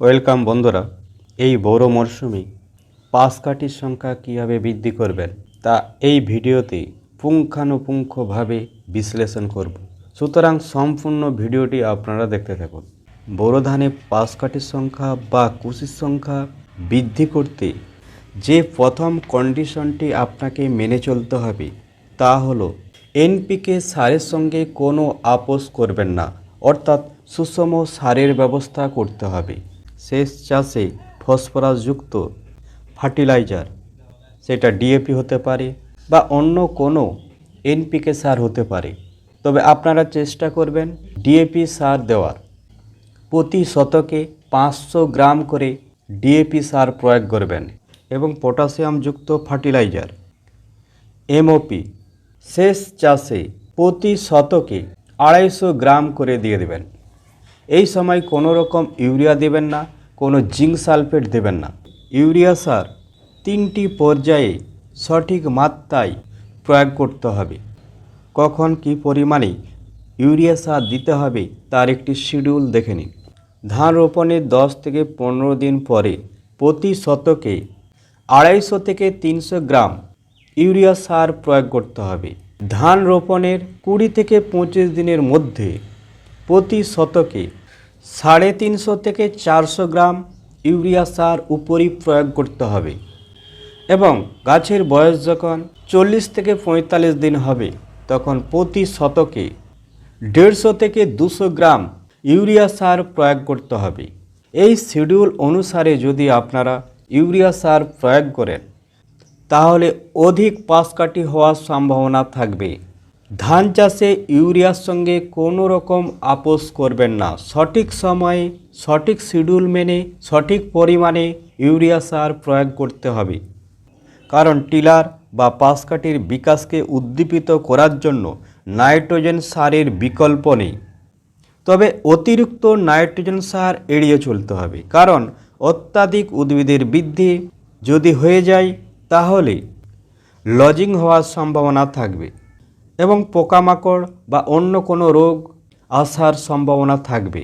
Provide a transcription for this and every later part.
Welcome বন্ধুরা, এই বড় মরশুমে পাশ কাঠির সংখ্যা কীভাবে বৃদ্ধি করবেন তা এই ভিডিওতে পুঙ্খানুপুঙ্খভাবে বিশ্লেষণ করব। সুতরাং সম্পূর্ণ ভিডিওটি আপনারা দেখতে থাকুন। বোরো ধানে পাশ কাঠির সংখ্যা বা কুশির সংখ্যা বৃদ্ধি করতে যে প্রথম কন্ডিশনটি আপনাকে মেনে চলতে হবে তা হলো, এনপিকে সারের সঙ্গে কোনো আপোষ করবেন না, অর্থাৎ সুষম সারের ব্যবস্থা করতে হবে। শেষ চাষে ফসফরাসযুক্ত ফার্টিলাইজার, সেটা ডিএপি হতে পারে বা অন্য কোনো এনপিকে সার হতে পারে। তবে আপনারা চেষ্টা করবেন ডিএপি সার দেওয়ার। প্রতি শতকে পাঁচশো গ্রাম করে ডিএপি সার প্রয়োগ করবেন এবং পটাশিয়ামযুক্ত ফার্টিলাইজার, এমওপি শেষ চাষে প্রতি শতকে আড়াইশো গ্রাম করে দিয়ে দেবেন। এই সময় কোনো রকম ইউরিয়া দেবেন না। কোনো জিঙ্ক সালফেট দেবেন না। ইউরিয়া সার তিনটি পর্যায়ে সঠিক মাত্রায় প্রয়োগ করতে হবে। কখন কি পরিমাণে ইউরিয়া সার দিতে হবে তার একটি শিডিউল দেখে নিন। ধান রোপণের দশ থেকে পনেরো দিন পরে প্রতি শতকে আড়াইশো থেকে তিনশো গ্রাম ইউরিয়া সার প্রয়োগ করতে হবে। ধান রোপণের কুড়ি থেকে পঁচিশ দিনের মধ্যে প্রতি শতকে সাড়ে তিনশো থেকে চারশো গ্রাম ইউরিয়া সার উপরই প্রয়োগ করতে হবে এবং গাছের বয়স যখন চল্লিশ থেকে পঁয়তাল্লিশ দিন হবে, তখন প্রতি শতকে দেড়শো থেকে দুশো গ্রাম ইউরিয়া সার প্রয়োগ করতে হবে। এই শিডিউল অনুসারে যদি আপনারা ইউরিয়া সার প্রয়োগ করেন, তাহলে অধিক পাশকাঠি হওয়ার সম্ভাবনা থাকবে। ধান চাষে ইউরিয়ার সঙ্গে কোনো রকম আপোষ করবেন না। সঠিক সময়ে, সঠিক শিডিউল মেনে, সঠিক পরিমাণে ইউরিয়া সার প্রয়োগ করতে হবে। কারণ টিলার বা পাশকাঠির বিকাশকে উদ্দীপিত করার জন্য নাইট্রোজেন সারের বিকল্প নেই। তবে অতিরিক্ত নাইট্রোজেন সার এড়িয়ে চলতে হবে। কারণ অত্যাধিক উদ্ভিদের বৃদ্ধি যদি হয়ে যায়, তাহলে লজিং হওয়ার সম্ভাবনা থাকবে। এবং পোকামাকড় বা অন্য কোনো রোগ আসার সম্ভাবনা থাকবে।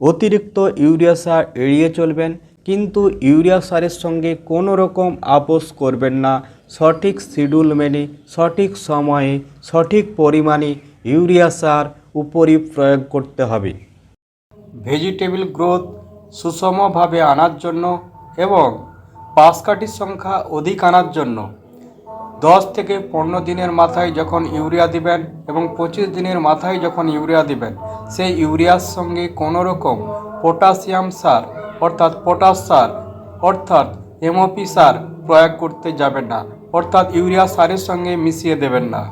অতিরিক্ত ইউরিয়া সার এড়িয়ে চলবেন, কিন্তু ইউরিয়া সারের সঙ্গে কোনো রকম আপোষ করবেন না। সঠিক শিডিউল মেনে, সঠিক সময়ে, সঠিক পরিমাণে ইউরিয়া সার উপরই প্রয়োগ করতে হবে। ভেজিটেবল গ্রোথ সুষমভাবে আনার জন্য এবং পাশকাঠির সংখ্যা অধিক আনার জন্য দশ থেকে পনেরো দিনের মাথায় যখন ইউরিয়া দিবেন এবং পঁচিশ দিনের মাথায় যখন ইউরিয়া দিবেন, সেই ইউরিয়ার সঙ্গে কোনো রকম পটাশিয়াম সার, অর্থাৎ পটাশ সার, অর্থাৎ এমওপি সার প্রয়োগ করতে যাবেন না। অর্থাৎ ইউরিয়া সারের সঙ্গে মিশিয়ে দেবেন না।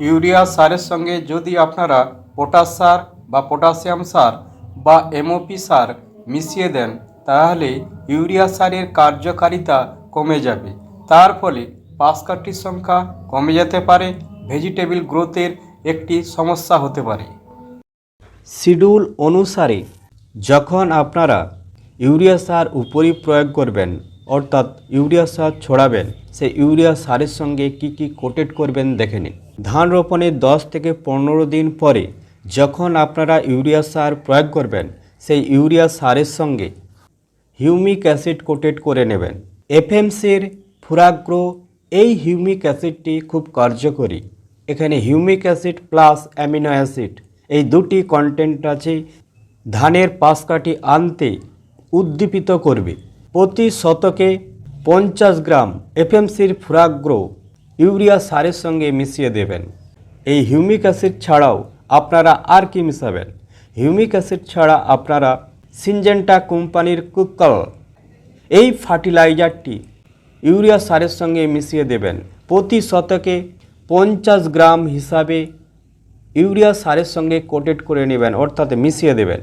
ইউরিয়া সারের সঙ্গে যদি আপনারা পটাশ সার বা পটাশিয়াম সার বা এমওপি সার মিশিয়ে দেন, তাহলে ইউরিয়া সারের কার্যকারিতা কমে যাবে। তার ফলে পাশকাঠির সংখ্যা কমে যেতে পারে, ভেজিটেবল গ্রোথের একটি সমস্যা হতে পারে। শিডিউল অনুসারে, যখন আপনারা ইউরিয়া সার উপরই প্রয়োগ করবেন, অর্থাৎ ইউরিয়া সার ছড়াবেন, সেই ইউরিয়া সারের সঙ্গে কি কি কোটেড করবেন দেখে নিন। ধান রোপণের দশ থেকে পনেরো দিন পরে যখন আপনারা ইউরিয়া সার প্রয়োগ করবেন, সেই ইউরিয়া সারের সঙ্গে হিউমিক অ্যাসিড কোটেড করে নেবেন। এফএমসির ফুরাগ্রো এই হিউমিক অ্যাসিডটি খুব কার্যকরী। এখানে humic acid plus amino acid, এই দুটি কন্টেন্ট আছে ধানের পাশকাঠি আনতে উদ্দীপিত করবে। প্রতি শতকে পঞ্চাশ গ্রাম এফএমসির ফুরাগ্রো ইউরিয়া সারের সঙ্গে মিশিয়ে দেবেন। এই হিউমিক অ্যাসিড ছাড়াও আপনারা আর কি মিশাবেন? হিউমিক অ্যাসিড ছাড়া আপনারা সিনজেন্টা কোম্পানির কুকাল, এই ফার্টিলাইজারটি ইউরিয়া সারের সঙ্গে মিশিয়ে দেবেন। প্রতি শতকে পঞ্চাশ গ্রাম হিসাবে ইউরিয়া সারের সঙ্গে কোটেড করে নেবেন, অর্থাৎ মিশিয়ে দেবেন।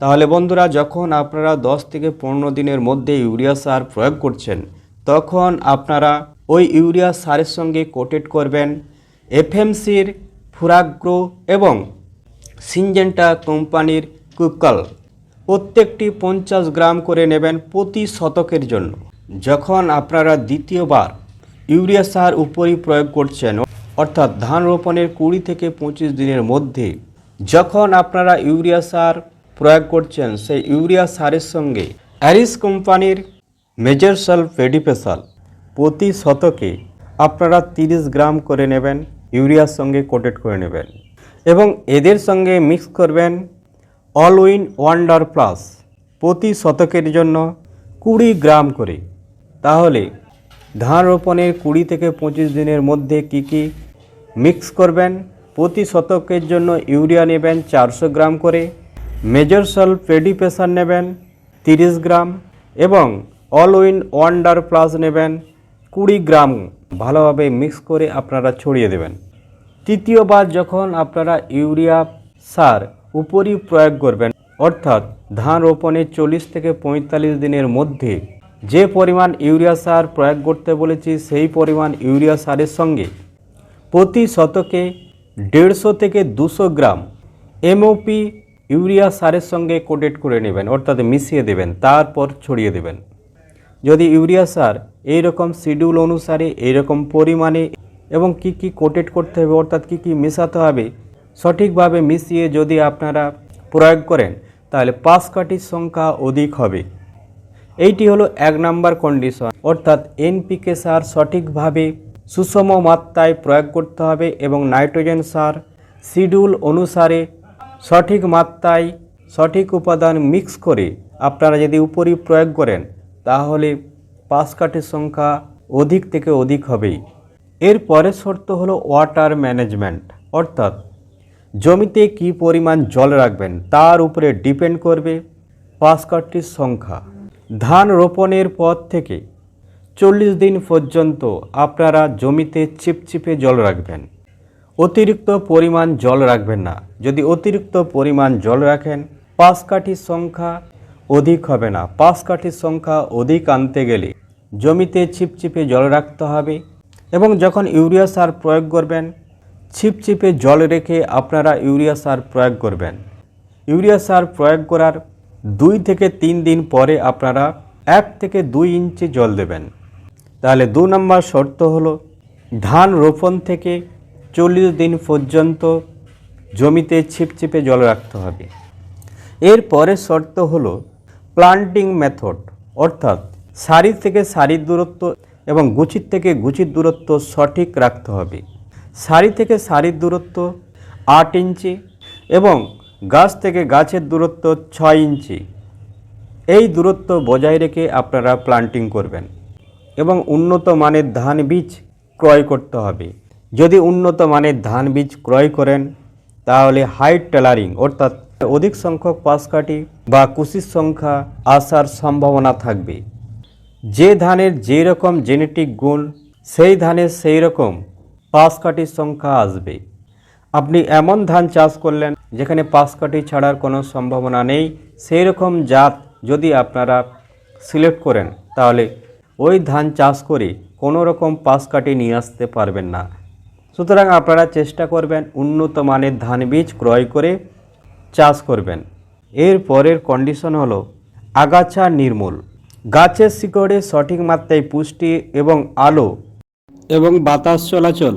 তাহলে বন্ধুরা, যখন আপনারা দশ থেকে পনেরো দিনের মধ্যে ইউরিয়া সার প্রয়োগ করছেন, তখন আপনারা ওই ইউরিয়া সারের সঙ্গে কোটেড করবেন এফএমসির ফুরাগ্রো এবং সিনজেন্টা কোম্পানির কুকাল। প্রত্যেকটি পঞ্চাশ গ্রাম করে নেবেন প্রতি শতকের জন্য। যখন আপনারা দ্বিতীয়বার ইউরিয়া সার উপরই প্রয়োগ করছেন, অর্থাৎ ধান রোপণের কুড়ি থেকে পঁচিশ দিনের মধ্যে, যখন আপনারা ইউরিয়া সার প্রয়োগ করছেন, সেই ইউরিয়া সারের সঙ্গে অ্যারিস কোম্পানির মেজর সাল পেডিপেসাল প্রতি শতকে আপনারা তিরিশ গ্রাম করে নেবেন, ইউরিয়ার সঙ্গে কোটেড করে নেবেন এবং এদের সঙ্গে মিক্স করবেন অল উইন ওয়ান্ডার প্লাস প্রতি শতকের জন্য কুড়ি গ্রাম করে। তাহলে ধান রোপণের কুড়ি থেকে পঁচিশ দিনের মধ্যে কি কি মিক্স করবেন? প্রতি শতকের জন্য ইউরিয়া নেবেন চারশো গ্রাম করে মেজর সল পেডি প্রেসার নেবেন তিরিশ গ্রাম এবং অল উইন ওয়ান্ডার প্লাস নেবেন কুড়ি গ্রাম। ভালোভাবে মিক্স করে আপনারা ছড়িয়ে দেবেন। তৃতীয়বার যখন আপনারা ইউরিয়া সার উপরই প্রয়োগ করবেন, অর্থাৎ ধান রোপণের চল্লিশ থেকে পঁয়তাল্লিশ দিনের মধ্যে যে পরিমাণ ইউরিয়া সার প্রয়োগ করতে বলেছি, সেই পরিমাণ ইউরিয়া সারের সঙ্গে প্রতি শতকে দেড়শো থেকে দুশো গ্রাম এমওপি ইউরিয়া সারের সঙ্গে কোটেট করে নেবেন, অর্থাৎ মিশিয়ে দেবেন, তারপর ছড়িয়ে দেবেন। যদি ইউরিয়া সার এই রকম শিডিউল অনুসারে, এইরকম পরিমাণে এবং কি কি কোটেট করতে হবে, অর্থাৎ কি কি মেশাতে হবে, সঠিকভাবে মিশিয়ে যদি আপনারা প্রয়োগ করেন, তাহলে পাঁচ কাঠির সংখ্যা অধিক হবে। এইটি হলো এক নাম্বার কন্ডিশন অর্থাৎ এনপিকে সার সঠিকভাবে সুষম মাত্রায় প্রয়োগ করতে হবে এবং নাইট্রোজেন সার শিডিউল অনুসারে সঠিক মাত্রায় সঠিক উপাদান মিক্স করে আপনারা যদি উপরই প্রয়োগ করেন, তাহলে পাঁচ কাঠের সংখ্যা অধিক থেকে অধিক হবেই। এর পরের শর্ত হলো ওয়াটার ম্যানেজমেন্ট অর্থাৎ জমিতে কি পরিমাণ জল রাখবেন, তার উপরে ডিপেন্ড করবে পাঁচ কাঠটির সংখ্যা। ধান রোপণের পর থেকে চল্লিশ দিন পর্যন্ত আপনারা জমিতে চিপচিপে জল রাখবেন। অতিরিক্ত পরিমাণ জল রাখবেন না। যদি অতিরিক্ত পরিমাণ জল রাখেন, পাঁচ কাঠির সংখ্যা অধিক হবে না। পাঁচ কাঠির সংখ্যা অধিক আনতে গেলে জমিতে ছিপছিপে জল রাখতে হবে এবং যখন ইউরিয়া সার প্রয়োগ করবেন ছিপছিপে জল রেখে আপনারা ইউরিয়া সার প্রয়োগ করবেন। ইউরিয়া সার প্রয়োগ করার দুই থেকে তিন দিন পরে আপনারা এক থেকে দুই ইঞ্চি জল দেবেন। তাহলে দু নম্বর শর্ত হলো, ধান রোপণ থেকে চল্লিশ দিন পর্যন্ত জমিতে ছিপছিপে জল রাখতে হবে। এর পরের শর্ত হলো প্লান্টিং মেথড অর্থাৎ সারি থেকে সারির দূরত্ব এবং গুচির থেকে গুচির দূরত্ব সঠিক রাখতে হবে। সারি থেকে সারির দূরত্ব আট ইঞ্চি এবং গাছ থেকে গাছের দূরত্ব ছয় ইঞ্চি। এই দূরত্ব বজায় রেখে আপনারা প্লান্টিং করবেন এবং উন্নত মানের ধান বীজ ক্রয় করতে হবে। যদি উন্নত মানের ধান বীজ ক্রয় করেন, তাহলে হাই টেলারিং অর্থাৎ অধিক সংখ্যক পাশকাঠি বা কুশির সংখ্যা আসার সম্ভাবনা থাকবে। যে ধানের যে রকম জেনেটিক গুণ, সেই ধানের সেই রকম পাশকাঠির সংখ্যা আসবে। আপনি এমন ধান চাষ করলেন যেখানে পাশকাঠি ছাড়ার কোনো সম্ভাবনা নেই সেই রকম জাত যদি আপনারা সিলেক্ট করেন, তাহলে ওই ধান চাষ করে কোনো রকম পাশকাঠি নিয়ে আসতে পারবেন না। সুতরাং আপনারা চেষ্টা করবেন উন্নত মানের ধান বীজ ক্রয় করে চাষ করবেন। এর পরের কন্ডিশন হলো আগাছা নির্মূল। গাছের শিকড়ে সঠিক মাত্রায় পুষ্টি এবং আলো এবং বাতাস চলাচল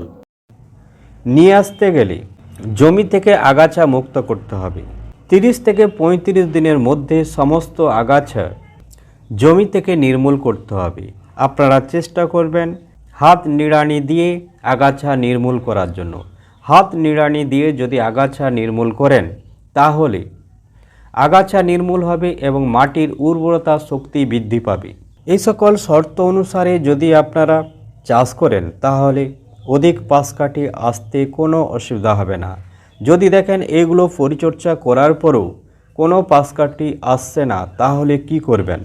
নিয়ে আসতে গেলে জমি থেকে আগাছা মুক্ত করতে হবে। তিরিশ থেকে পঁয়ত্রিশ দিনের মধ্যে সমস্ত আগাছা জমি থেকে নির্মূল করতে হবে। আপনারা চেষ্টা করবেন হাত নিড়ানি দিয়ে আগাছা নির্মূল করার জন্য। হাত নিড়ানি দিয়ে যদি আগাছা নির্মূল করেন, তাহলে আগাছা নির্মূল হবে এবং মাটির উর্বরতা শক্তি বৃদ্ধি পাবে। এই সকল শর্ত অনুসারে যদি আপনারা চাষ করেন, তাহলে অধিক পাশ কাঠি আসতে কোনো অসুবিধা হবে না। যদি দেখেন এগুলো পরিচর্যা করার পরেও কোনো পাশ কাঠি আসছে না, তাহলে কি করবেন?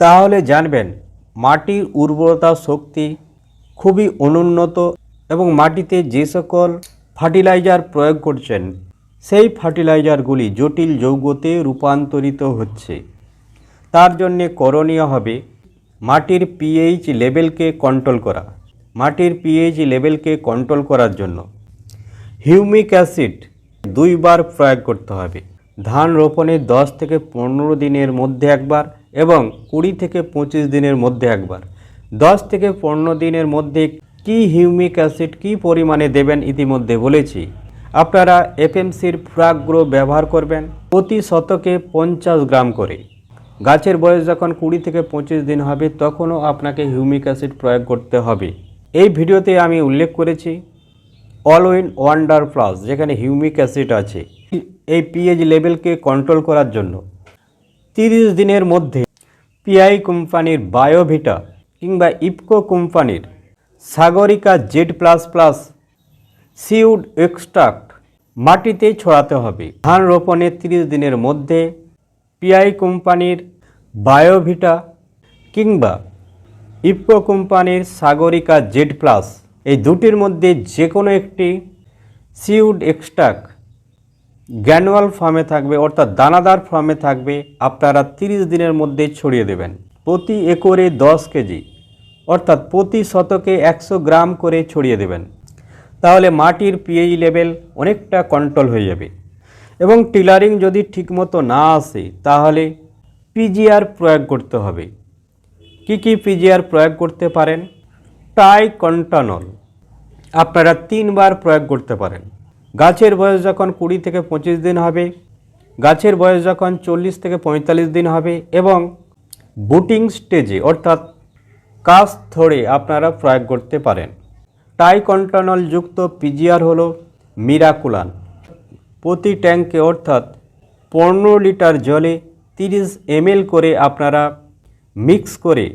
তাহলে জানবেন, মাটির উর্বরতা শক্তি খুবই অনুন্নত এবং মাটিতে যে সকল ফার্টিলাইজার প্রয়োগ করছেন, সেই ফার্টিলাইজারগুলি জটিল যৌগতে রূপান্তরিত হচ্ছে। তার জন্যে করণীয় হবে মাটির পিএইচ লেভেলকে কন্ট্রোল করা। মাটির পিএইচ লেভেলকে কন্ট্রোল করার জন্য। হিউমিক অ্যাসিড দুইবার প্রয়োগ করতে হবে। ধান রোপণের দশ থেকে পনেরো দিনের মধ্যে একবার এবং কুড়ি থেকে পঁচিশ দিনের মধ্যে একবার। দশ থেকে পনেরো দিনের মধ্যে কি হিউমিক অ্যাসিড কি পরিমাণে দেবেন ইতিমধ্যে বলেছি। আপনারা এফএমসির ফ্রাগ্রো ব্যবহার করবেন প্রতি শতকে পঞ্চাশ গ্রাম করে। গাছের বয়স যখন কুড়ি থেকে পঁচিশ দিন হবে, তখনও আপনাকে হিউমিক অ্যাসিড প্রয়োগ করতে হবে। এই ভিডিওতে আমি উল্লেখ করেছি অল উইন ওয়ান্ডার প্লাস, যেখানে হিউমিক অ্যাসিড আছে। এই পিএইচ লেভেলকে কন্ট্রোল করার জন্য তিরিশ দিনের মধ্যে পিআই কোম্পানির বায়োভিটা কিংবা ইপকো কোম্পানির Sagarika Z plus plus seaweed extract মাটিতে ছড়াতে হবে। ধান রোপণের তিরিশ দিনের মধ্যে পিআই কোম্পানির বায়োভিটা কিংবা ইপকো কোম্পানির সাগরিকা জেড প্লাস। এই দুটির মধ্যে যে কোনো একটি সিউড এক্সট্রাক্ট গ্যানুয়াল ফর্মে থাকবে, অর্থাৎ দানাদার ফর্মে থাকবে, আপনারা তিরিশ দিনের মধ্যে ছড়িয়ে দেবেন। প্রতি একরে দশ কেজি, অর্থাৎ প্রতি শতকে একশো গ্রাম করে ছড়িয়ে দেবেন। তাহলে মাটির পিএইচ লেভেল অনেকটা কন্ট্রোল হয়ে যাবে। এবং টিলারিং যদি ঠিকমতো না আসে, তাহলে পিজিআর প্রয়োগ করতে হবে। কি কি পিজিআর প্রয়োগ করতে পারেন? টাই কন্টানল। আপনারা তিনবার প্রয়োগ করতে পারেন। গাছের বয়স যখন কুড়ি থেকে পঁচিশ দিন হবে, গাছের বয়স যখন চল্লিশ থেকে পঁয়তাল্লিশ দিন হবে এবং বুটিং স্টেজে অর্থাৎ কাজ ধরে আপনারা প্রয়োগ করতে পারেন। টাইকন্টানল যুক্ত পিজিআর হলো মিরাকুলান। প্রতি ট্যাঙ্কে অর্থাৎ পনেরো লিটার জলে তিরিশ এমএল করে আপনারা মিক্স করে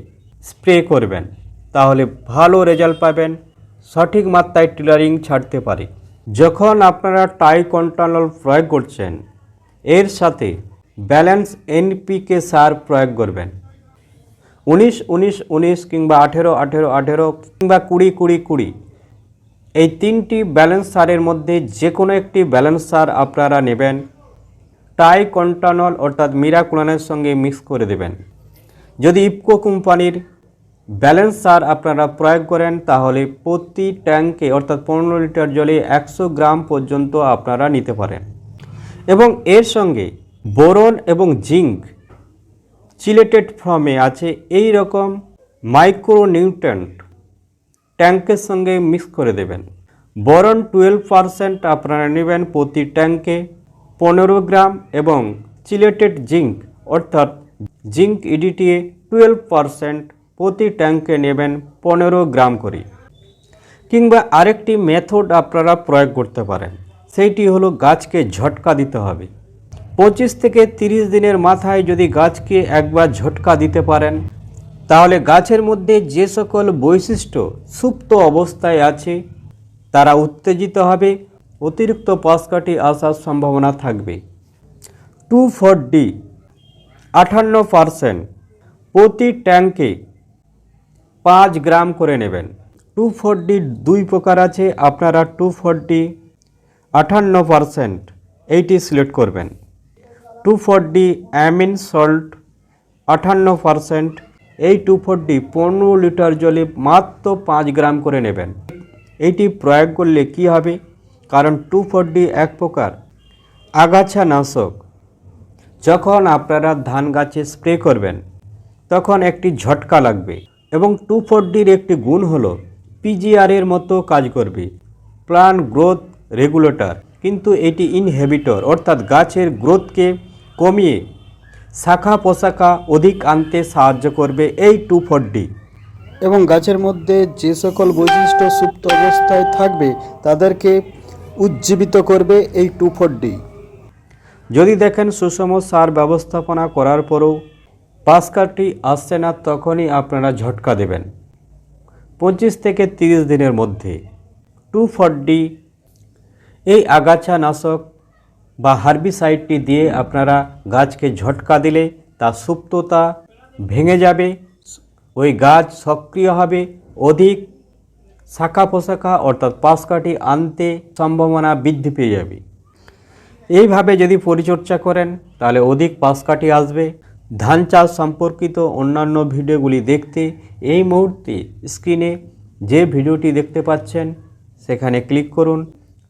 স্প্রে করবেন, তাহলে ভালো রেজাল্ট পাবেন, সঠিক মাত্রায় টিলারিং ছাড়তে পারে। যখন আপনারা টাইকন্টানল প্রয়োগ করছেন, এর সাথে ব্যালেন্স এনপিকে সার প্রয়োগ করবেন। উনিশ উনিশ উনিশ কিংবা আঠেরো আঠেরো আঠেরো কিংবা কুড়ি কুড়ি কুড়ি। এই তিনটি ব্যালেন্স সারের মধ্যে যে কোনো একটি ব্যালেন্স সার আপনারা নেবেন। টাই কন্টানল অর্থাৎ মিরাকুলানের সঙ্গে মিক্স করে দেবেন। যদি ইপকো কোম্পানির ব্যালেন্স সার আপনারা প্রয়োগ করেন, তাহলে প্রতি ট্যাঙ্কে অর্থাৎ পনেরো লিটার জলে একশো গ্রাম পর্যন্ত আপনারা নিতে পারেন। এবং এর সঙ্গে বোরন এবং জিঙ্ক চিলেটেড ফর্মে আছে এই রকম মাইক্রোনিউট্রেন্ট ট্যাঙ্কের সঙ্গে মিক্স করে দেবেন। বরন টুয়েলভ পারসেন্ট আপনারা নেবেন প্রতি ট্যাঙ্কে পনেরো গ্রাম এবং চিলেটেড জিঙ্ক, অর্থাৎ জিঙ্ক ইডিটিএ টুয়েলভ পারসেন্ট প্রতি ট্যাঙ্কে নেবেন পনেরো গ্রাম করে। কিংবা আরেকটি মেথড আপনারা প্রয়োগ করতে পারেন। সেইটি হলো গাছকে ঝটকা দিতে হবে। পঁচিশ থেকে তিরিশ দিনের মাথায় যদি গাছকে একবার ঝটকা দিতে পারেন, তাহলে গাছের মধ্যে যে সকল বৈশিষ্ট্য সুপ্ত অবস্থায় আছে, তারা উত্তেজিত হবে, অতিরিক্ত পাশকাঠি আসার সম্ভাবনা থাকবে। টু ফোর ডি আটান্ন পারসেন্ট। প্রতি ট্যাঙ্কে পাঁচ গ্রাম করে নেবেন। টু ফোর ডি দুই প্রকার আছে, আপনারা টু ফোর ডি আটান্ন পারসেন্ট এইটি সিলেক্ট করবেন। Two four D amine salt আটান্ন পারসেন্ট, এই টু ফোর ডি পনেরো লিটার জলে মাত্র পাঁচ গ্রাম করে নেবেন। এইটি প্রয়োগ করলে কি হবে? কারণ টু ফোর ডি এক প্রকার। আগাছা নাশক যখন আপনারা ধান গাছে স্প্রে করবেন, তখন একটি ঝটকা লাগবে এবং টু ফোর একটি গুণ হলো পিজিআরের মতো কাজ করবে। প্লান্ট গ্রোথ রেগুলেটর কিন্তু এটি ইনহেবিটর অর্থাৎ গাছের গ্রোথকে কমিয়ে শাখা পোশাখা অধিক আনতে সাহায্য করবে এই টু ফোর ডি এবং গাছের মধ্যে যে সকল বৈশিষ্ট্য সুপ্ত অবস্থায় থাকবে, তাদেরকে উজ্জীবিত করবে এই টু ফোর ডি যদি দেখেন সুষম সার ব্যবস্থাপনা করার পরেও পাসকারটি আসছে না, তখনই আপনারা ঝটকা দেবেন। পঁচিশ থেকে তিরিশ দিনের মধ্যে। টু ফোরডি এই আগাছা নাশক বা হার্বিসাইডটি দিয়ে আপনারা গাছকে ঝটকা দিলে তার সুপ্ততা ভেঙে যাবে, ওই গাছ সক্রিয় হবে, অধিক শাখা পোশাখা অর্থাৎ পাশকাঠি আনতে সম্ভাবনা বৃদ্ধি পেয়ে যাবে। এইভাবে যদি পরিচর্যা করেন, তাহলে অধিক পাশ পাশকাঠি আসবে। ধান চাষ সম্পর্কিত অন্যান্য ভিডিওগুলি দেখতে এই মুহূর্তে স্ক্রিনে যে ভিডিওটি দেখতে পাচ্ছেন, সেখানে ক্লিক করুন।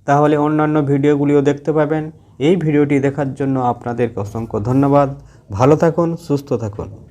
তাহলে অন্যান্য ভিডিওগুলিও দেখতে পাবেন। এই ভিডিওটি দেখার জন্য আপনাদেরকে অসংখ্য ধন্যবাদ। ভালো থাকুন, সুস্থ থাকুন।